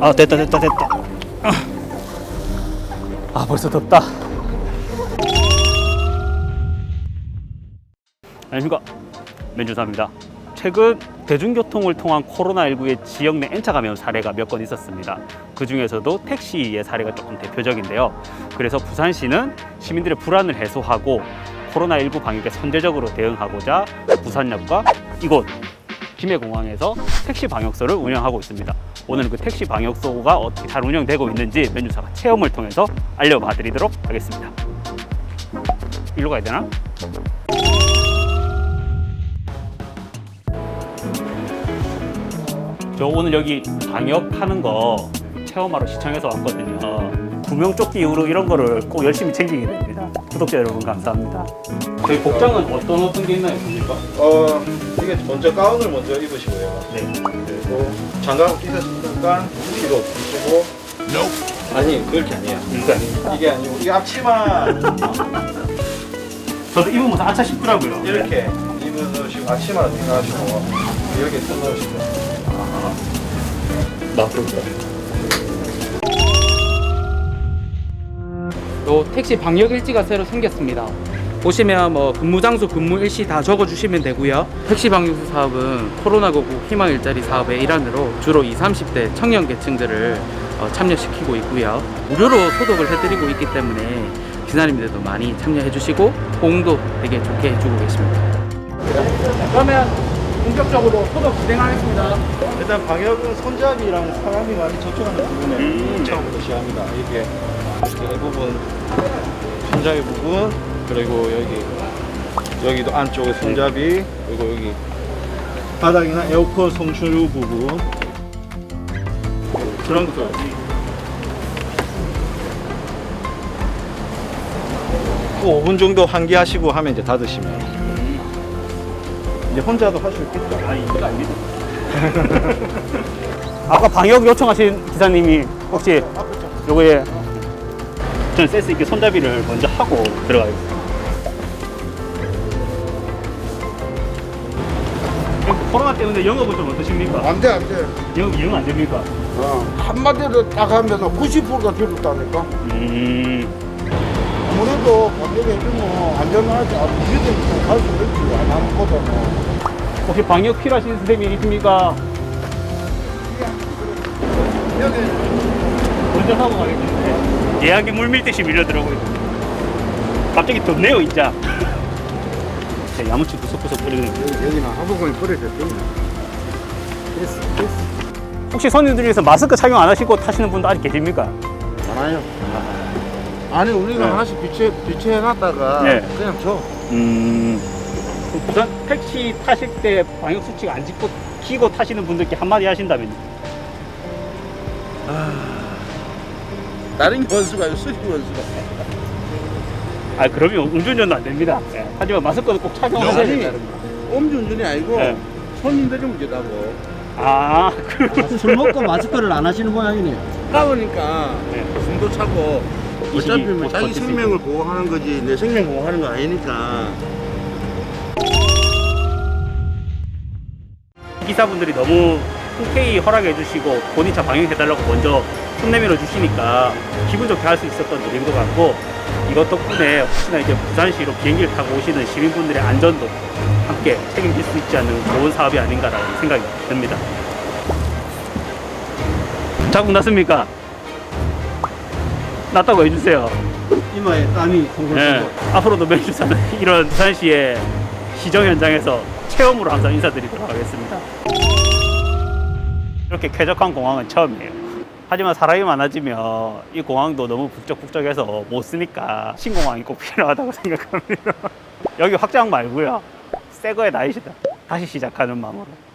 아 됐다 됐다 됐다. 아 벌써 덥다. 안녕하십니까. 맨주사입니다. 최근 대중교통을 통한 코로나19의 지역 내 N차 감염 사례가 몇 건 있었습니다. 그 중에서도 택시의 사례가 조금 대표적인데요. 그래서 부산시는 시민들의 불안을 해소하고 코로나19 방역에 선제적으로 대응하고자 부산역과 이곳 김해공항에서 택시 방역소를 운영하고 있습니다. 오늘은 그 택시 방역소가 어떻게 잘 운영되고 있는지 맨주사가 체험을 통해서 알려봐 드리도록 하겠습니다. 일로 가야 되나? 저 오늘 여기 방역하는 거 체험하러 시청에서 왔거든요. 구명조끼 이후로 이런 거를 꼭 열심히 챙기게 됩니다. 구독자 여러분 감사합니다. 저희 복장은 어떤 어떤 게 있나요, 선생님과? 어, 이게 먼저 가운을 먼저 입으시고요. 네. 그리고 장갑 끼셨으니까 뒤로 붙이고. 아니, 그렇게 아니에요. 이거 아닙니까? 이게 아니고, 이 앞치마 저도 입으면서 아차 싶더라고요. 이렇게 입어 넣으시고, 앞치마로 생각하시고, 이렇게 손 넣으시고. 나쁘다. 요 택시 방역 일지가 새로 생겼습니다. 보시면 뭐 근무 장소, 근무 일시 다 적어주시면 되고요. 택시 방역수 사업은 코로나19 희망 일자리 사업의 일환으로 주로 20, 30대 청년 계층들을 어, 참여시키고 있고요. 무료로 소독을 해드리고 있기 때문에 기사님들도 많이 참여해주시고 호응도 되게 좋게 해주고 계십니다. 그러면 본격적으로 소독 진행하겠습니다. 일단 방역은 손잡이랑 사람이 많이 접촉하는 부분에 음, 처음부터 시작합니다. 이게 이렇게 이 부분, 손잡이 부분, 그리고 여기, 여기도 안쪽에 손잡이, 그리고 여기 바닥이나 에어컨 송출유 부분, 그런 것들. 그 5분 정도 환기하시고 하면 이제 닫으시면 이제 혼자도 할 수 있겠죠. 아니 이거 아닙니다. 아까 방역 요청하신 기사님이 혹시 요거에 저는 센스 있게 손잡이를 먼저 하고 들어가겠습니다. 코로나 때문에 영업은 좀 어떠십니까? 안 돼, 안 돼. 영업 이용 안 됩니까? 어, 한마디로 딱 하면 90%가 줄었다니까. 음, 아무래도 방역해 주면 안전하지. 아, 믿으면 갈수 있지. 안 하는 거잖아. 혹시 방역 필요하신 선생님이 있습니까? 먼저 사고 가겠는데 예약이 물밀듯이 밀려들어오고 갑자기 덥네요 진짜 제 야무치 구석구석 뿌리는 여기는 하부공이 버려졌더니. 됐어, 됐어. 혹시 손님들 중에서 마스크 착용 안 하시고 타시는 분도 아직 계십니까? 많아요. 아니, 우리가 네. 하나씩 비치, 비치해놨다가 네. 그냥 줘. 음 부산 택시 타실 때 방역 수칙 안 지키고 키고 타시는 분들께 한마디 하신다면 다른 원수가 수리 원수가. 아 그러면 음주운전도 안 됩니다 예. 하지만 마스크는 꼭 착용하셔야 아니, 된다는 거 음주운전이 아니고 네. 손님들이 문제다고. 아 그럼 술 먹고 마스크를 안 하시는 모양이네요. 까보니까 네. 숨도 차고 어차피 뭐못 자기 버틸 수 생명을 보호하는 거지 내 생명 보호하는 거 아니니까 기사분들이 너무 흔쾌히 허락해 주시고 본인 차 방역해달라고 먼저 손 내밀어 주시니까 기분 좋게 할 수 있었던 일인 것 같고 이것 덕분에 혹시나 이제 부산시로 비행기를 타고 오시는 시민분들의 안전도 함께 책임질 수 있지 않는 좋은 사업이 아닌가라는 생각이 듭니다. 자국 났습니까? 났다고 해주세요. 이마에 땀이 송송 네. 앞으로도 매주 사는 이런 부산시의 시정 현장에서 체험으로 항상 인사드리도록 하겠습니다. 이렇게 쾌적한 공항은 처음이에요. 하지만 사람이 많아지면 이 공항도 너무 북적북적해서 못 쓰니까 신공항이 꼭 필요하다고 생각합니다. 여기 확장 말고요. 새 거에 나이시다. 다시 시작하는 마음으로